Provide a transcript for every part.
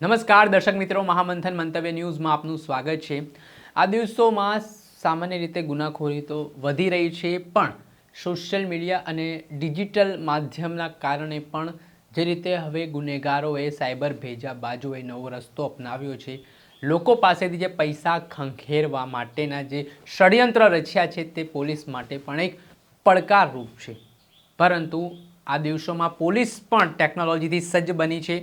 નમસ્કાર, દર્શક મિત્રો. મહામંથન મંતવ્ય ન્યૂઝમાં આપનું સ્વાગત છે. આ દિવસોમાં સામાન્ય રીતે ગુનાખોરી તો વધી રહી છે, પણ સોશિયલ મીડિયા અને ડિજિટલ માધ્યમના કારણે પણ જે રીતે હવે ગુનેગારોએ સાયબર ભેજા બાજુએ નવો રસ્તો અપનાવ્યો છે. લોકો પાસેથી જે પૈસા ખંખેરવા માટેના જે ષડયંત્ર રચ્યા છે તે પોલીસ માટે પણ એક પડકારરૂપ છે. પરંતુ આ દિવસોમાં પોલીસ પણ ટેકનોલોજીથી સજ્જ બની છે.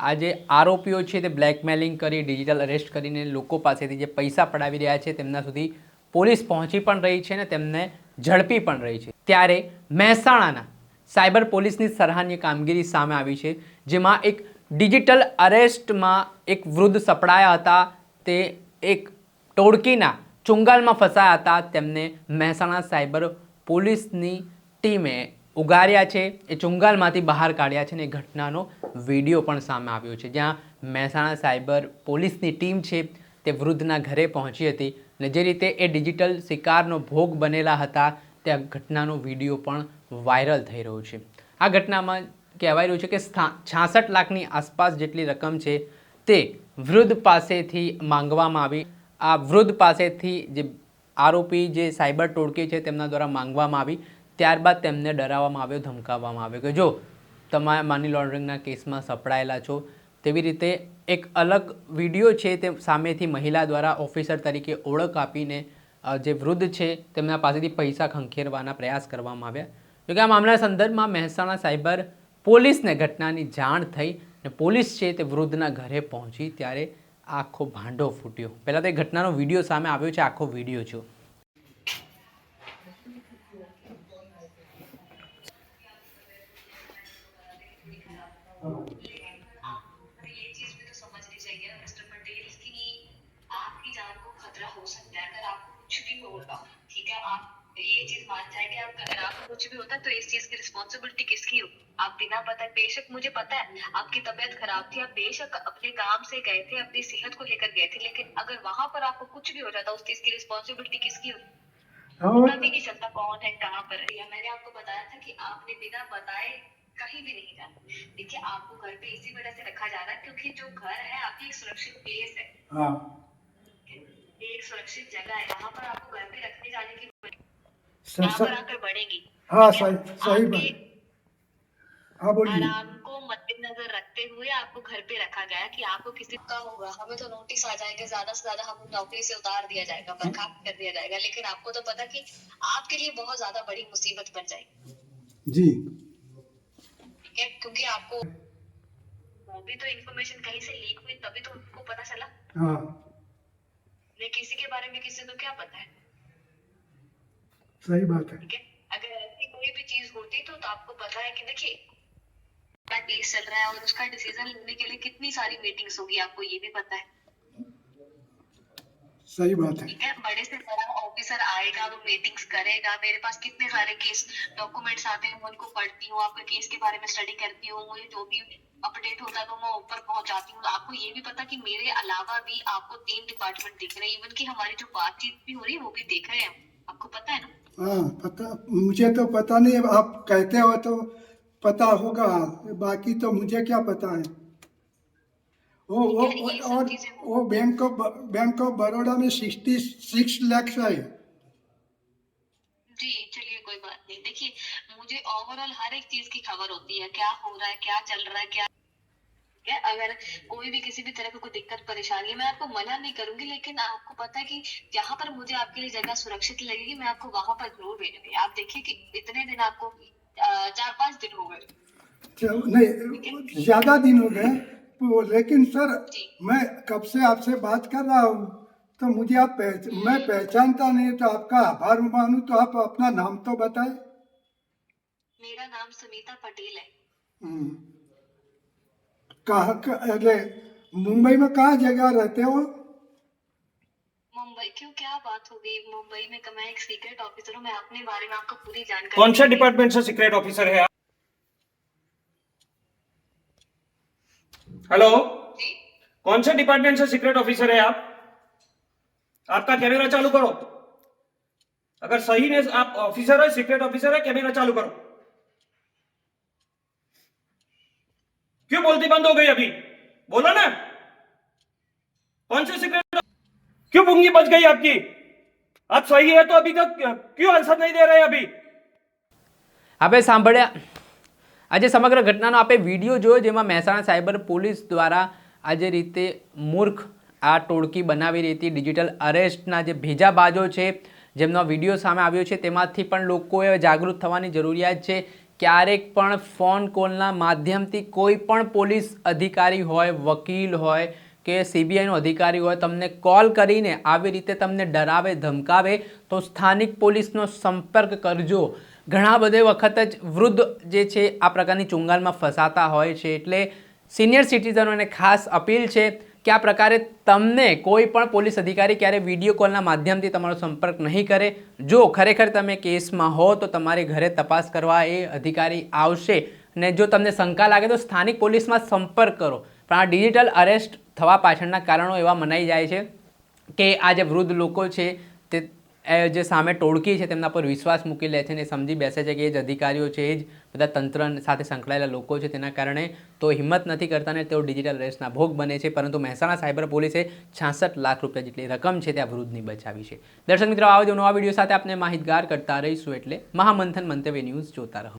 આ જે આરોપીઓ છે તે બ્લેકમેલિંગ કરી ડિજિટલ અરેસ્ટ કરીને લોકો પાસેથી જે પૈસા પડાવી રહ્યા છે તેમના સુધી પોલીસ પહોંચી પણ રહી છે અને તેમને ઝડપી પણ રહી છે. ત્યારે મહેસાણાના સાયબર પોલીસની સરાહનીય કામગીરી સામે આવી છે, જેમાં એક ડિજિટલ અરેસ્ટમાં એક વૃદ્ધ સપડાયા હતા, તે એક ટોળકીના ચુંગાલમાં ફસાયા હતા, તેમને મહેસાણા સાયબર પોલીસની ટીમે ઉગાર્યા છે, એ ચુંગાલમાંથી બહાર કાઢ્યા છે અને એ ઘટનાનો વીડિયો પણ સામે આવ્યો છે. જ્યાં મહેસાણા સાયબર પોલીસની ટીમ છે, તે વૃદ્ધના ઘરે પહોંચી હતી અને જે રીતે એ ડિજિટલ શિકારનો ભોગ બનેલા હતા, તે ઘટનાનો વીડિયો પણ વાયરલ થઈ રહ્યો છે. આ ઘટનામાં કહેવાય રહ્યું છે કે છાસઠ લાખની આસપાસ જેટલી રકમ છે, તે વૃદ્ધ પાસેથી માંગવામાં આવી. આ વૃદ્ધ પાસેથી જે આરોપી જે સાયબર ટોળકી છે, તેમના દ્વારા માંગવામાં આવી. ત્યારબાદ તેમને ડરાવવામાં આવ્યો, ધમકાવવામાં આવ્યો કે જો તમે મની લોન્ડરિંગના કેસમાં સપડાયેલા છો, તેવી રીતે એક અલગ વીડિયો છે તે સામેથી મહિલા દ્વારા ઓફિસર તરીકે ઓળખ આપીને જે વૃદ્ધ છે તેમના પાસેથી પૈસા ખંખેરવાના પ્રયાસ કરવામાં આવ્યા. જોકે આ મામલાના સંદર્ભમાં મહેસાણા સાયબર પોલીસને ઘટનાની જાણ થઈ અને પોલીસ છે તે વૃદ્ધના ઘરે પહોંચી ત્યારે આખો ભાંડો ફૂટ્યો. પહેલાં તો ઘટનાનો વીડિયો સામે આવ્યો છે, આખો વીડિયો જો भी होता है तो इस चीज़ की रिस्पॉन्सिबिलिटी किसकी हो? आप बिना पता बेशक मुझे पता है आपकी तबीयत खराब थी आप बेशक अपने काम से गए थे अपनी सेहत को लेकर गए थे लेकिन अगर वहाँ पर आपको कुछ भी हो जाता उस चीज़ की रिस्पॉन्सिबिलिटी किसकी हो? पता भी नहीं चलता कौन है कहाँ पर है? या मैंने आपको बताया था कि आपने बिना बताए कहीं भी नहीं जाना। देखिए आपको घर पे इसी वजह से रखा जा रहा है क्योंकि जो घर है आपकी एक सुरक्षित प्लेस है। हाँ। एक सुरक्षित जगह है वहाँ पर आपको घर पे रखने जाने की यहाँ पर आकर बढ़ेगी। हाँ सही सही बात। हाँ बोलिए। आराम को मद्देनजर रखते हुए आपको घर पे रखा गया कि आपको किसी का होगा। हमें तो नोटिस आ जाएगा ज़्यादा से ज़्यादा हम नौकरी से उतार दिया जाएगा बर्खास्त कर दिया जाएगा लेकिन आपको तो पता कि आपके लिए बहुत ज़्यादा बड़ी मुसीबत बन जाएगी। जी। क्योंकि आपको वो भी तो इन्फॉर्मेशन कहीं से लीक हुई तभी तो उनको पता चला। हाँ। नहीं किसी के बारे में किसी को क्या पता है? सही बात है। ठीक है अगर ऐसी कोई भी चीज़ होती तो, तो आपको पता है कि देखिए केस चल रहा है और उसका डिसीज़न लेने के लिए कितनी सारी मीटिंग्स होगी आपको ये भी पता है। सही बात है। ठीक है बड़े से बड़ा ऑफिसर आएगा वो मीटिंग्स करेगा मेरे पास कितने सारे केस डॉक्यूमेंट्स आते हैं मैं उनको पढ़ती हूँ आपके केस के बारे में स्टडी करती हूँ मुझे जो भी अपडेट होता है तो मैं ऊपर पहुंचाती हूँ। आपको ये भी पता कि मेरे अलावा भी आपको तीन डिपार्टमेंट दिख रहे हैं इवन की हमारी जो बातचीत भी हो रही है वो भी देख रहे हैं। आपको पता है ना? हाँ पता मुझे तो पता नहीं आप कहते हो तो पता होगा। बाकी तो मुझे क्या पता है? वो वो और वो bank of bank of Baroda में सिक्सटी सिक्स लैक्स है। जी चलिए कोई बात नहीं। देखिए मुझे ओवरऑल हर एक चीज़ की खबर होती है। क्या हो रहा है क्या चल रहा है क्या ठीक है? अगर कोई भी किसी भी तरह की कोई दिक्कत परेशानी है मैं आपको मना नहीं करूँगी लेकिन आपको पता है कि जहाँ पर मुझे आपके लिए जगह सुरक्षित लगेगी मैं आपको वहाँ पर ज़रूर भेजूँगी। आप देखिए कि इतने दिन आपको चार पाँच दिन हो गए। नहीं ज़्यादा दिन हो गए लेकिन सर मैं कब से आपसे बात कर रहा हूँ? तो मुझे आप पहच, मैं पहचानता नहीं तो आपका आभार मानू तो आप अपना नाम तो बताए। मेरा नाम सुनीता पटेल है। हम्म। कहाँ क- अरे मुंबई में कहाँ जगह रहते हो? मुंबई? क्यों क्या बात हो गई? मुंबई में मैं एक सीक्रेट ऑफिसर हूँ मैं अपने बारे में आपको पूरी जानकारी कौन सा डिपार्टमेंट से सीक्रेट ऑफिसर है आप? हेलो कौन से डिपार्टमेंट से सीक्रेट ऑफिसर है आप? आपका कैमरा चालू करो। अगर सही ने आप ऑफिसर है सीक्रेट ऑफिसर है कैमरा चालू करो। क्यों बोलती बंद हो गई अभी बोलो ना से सीक्रेट क्यों पुंगी बच गई आपकी आप सही है तो अभी तक क्यों आंसर नहीं दे रहे अभी આપણે સાંભળ્યા આજે સમગ્ર ઘટનાનો આપણે વિડીયો જોયો જેમાં મહેસાણા સાયબર પોલીસ દ્વારા આજે રીતે મૂર્ખ આ ટોળકી બનાવી રહી હતી ડિજિટલ અરેસ્ટના જે ભેજાબાજો છે જેમનો વિડીયો સામે આવ્યો છે તેમાંથી પણ લોકોએ જાગૃત થવાની જરૂરિયાત છે ક્યારેક પણ ફોન કોલના માધ્યમથી કોઈ પણ પોલીસ અધિકારી હોય, વકીલ હોય કે સીબીઆઈનો અધિકારી હોય, તમને કોલ કરીને આવી રીતે તમને ડરાવે, ધમકાવે, તો સ્થાનિક પોલીસનો સંપર્ક કરજો. ઘણા બધે વખત જ વૃદ્ધ જે છે, આ પ્રકારની ચુંગાલમાં ફસાતા હોય છે. એટલે સિનિયર સિટીઝનોને ખાસ અપીલ છે કે આ પ્રકારે તમને કોઈ પણ પોલીસ અધિકારી ક્યારે વીડિયો કોલના માધ્યમથી તમારો સંપર્ક નહીં કરે? જો ખરેખર તમે કેસમાં હો, તો તમારી ઘરે તપાસ કરવા એ અધિકારી આવશે. ને જો તમને શંકા લાગે, તો સ્થાનિક પોલીસમાં સંપર્ક કરો. પણ આ ડિજિટલ અરેસ્ટ થવા પાછળના કારણો એવા મનાઈ જાય છે કે આ જે વૃદ્ધ લોકો છે, તે જે સામે ટોળકી છે તેમના પર વિશ્વાસ મૂકી લે છે અને સમજી બેસે છે કે એ જ અધિકારીઓ છે, એ જ બધા તંત્ર સાથે સંકળાયેલા લોકો છે તેના કારણે તો હિંમત નથી કરતા ને તેઓ ડિજિટલ રેસના ભોગ બને છે. પરંતુ મહેસાણા સાયબર પોલીસે છાસઠ લાખ રૂપિયા જેટલી રકમ છે ત્યાં વૃદ્ધની બચાવી છે. દર્શક મિત્રો, આવા જ નવા વીડિયો સાથે આપણે માહિતગાર કરતા રહીશું એટલે મહામંથન મંતવ્ય ન્યૂઝ જોતા રહો.